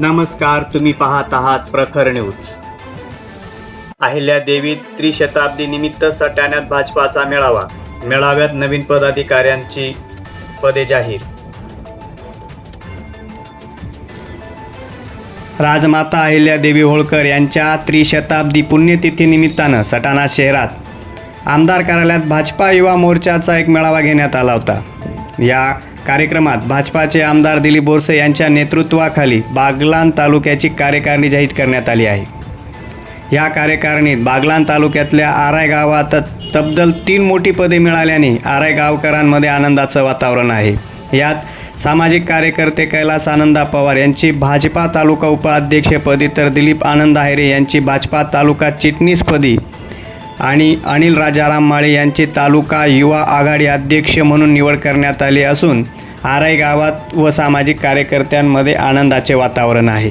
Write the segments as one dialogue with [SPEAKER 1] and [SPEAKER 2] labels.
[SPEAKER 1] नमस्कार तुम्ही पाहत आहात प्रखर न्यूज. अहिल्यादेवी त्रिशताब्दी निमित्त सटाण्यात भाजपाचा मेळावा. मेळाव्यात नवीन पदाधिकाऱ्यांची पदे जाहीर. राजमाता अहिल्यादेवी होळकर यांच्या त्रिशताब्दी पुण्यतिथी निमित्तानं सटाणा शहरात आमदार कार्यालयात भाजपा युवा मोर्चाचा एक मेळावा घेण्यात आला होता. या कार्यक्रमात भाजपाचे आमदार दिलीप बोरसे यांच्या नेतृत्वाखाली बागलान तालुक्याची कार्यकारिणी जाहीर करण्यात आली आहे. या कार्यकारिणीत बागलान तालुक्यातल्या आराय गावात तब्दल तीन मोठी पदे मिळाल्याने आराय गावकरांमध्ये आनंदाचं वातावरण आहे. यात सामाजिक कार्यकर्ते कैलास आनंदा पवार यांची भाजपा तालुका उपाध्यक्षपदी तर दिलीप आनंद आहेरे यांची भाजपा तालुका चिटणीसपदी आणि अनिल राजाराम माळे यांची तालुका युवा आघाडी अध्यक्ष म्हणून निवड करण्यात आली असून आराई गावात व सामाजिक कार्यकर्त्यांमध्ये आनंदाचे वातावरण आहे.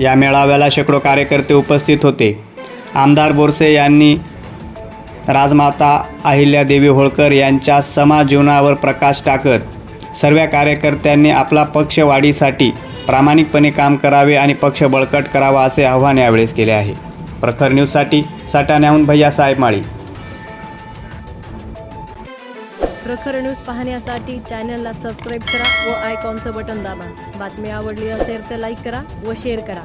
[SPEAKER 1] या मेळाव्याला शेकडो कार्यकर्ते उपस्थित होते. आमदार बोरसे यांनी राजमाता अहिल्यादेवी होळकर यांच्या समाज जीवनावर प्रकाश टाकत सर्व कार्यकर्त्यांनी आपला पक्ष वाढीसाठी प्रामाणिकपणे काम करावे आणि पक्ष बळकट करावा असे आव्हान यावेळेस केले आहे. प्रखर न्यूजसाठी सटाण्याहून भैया साहेब माळी.
[SPEAKER 2] प्रखर न्यूज पाहण्यासाठी चॅनलला सबस्क्राईब करा व आयकॉनचं बटन दाबा. बातमी आवडली असेल तर लाईक करा व शेअर करा.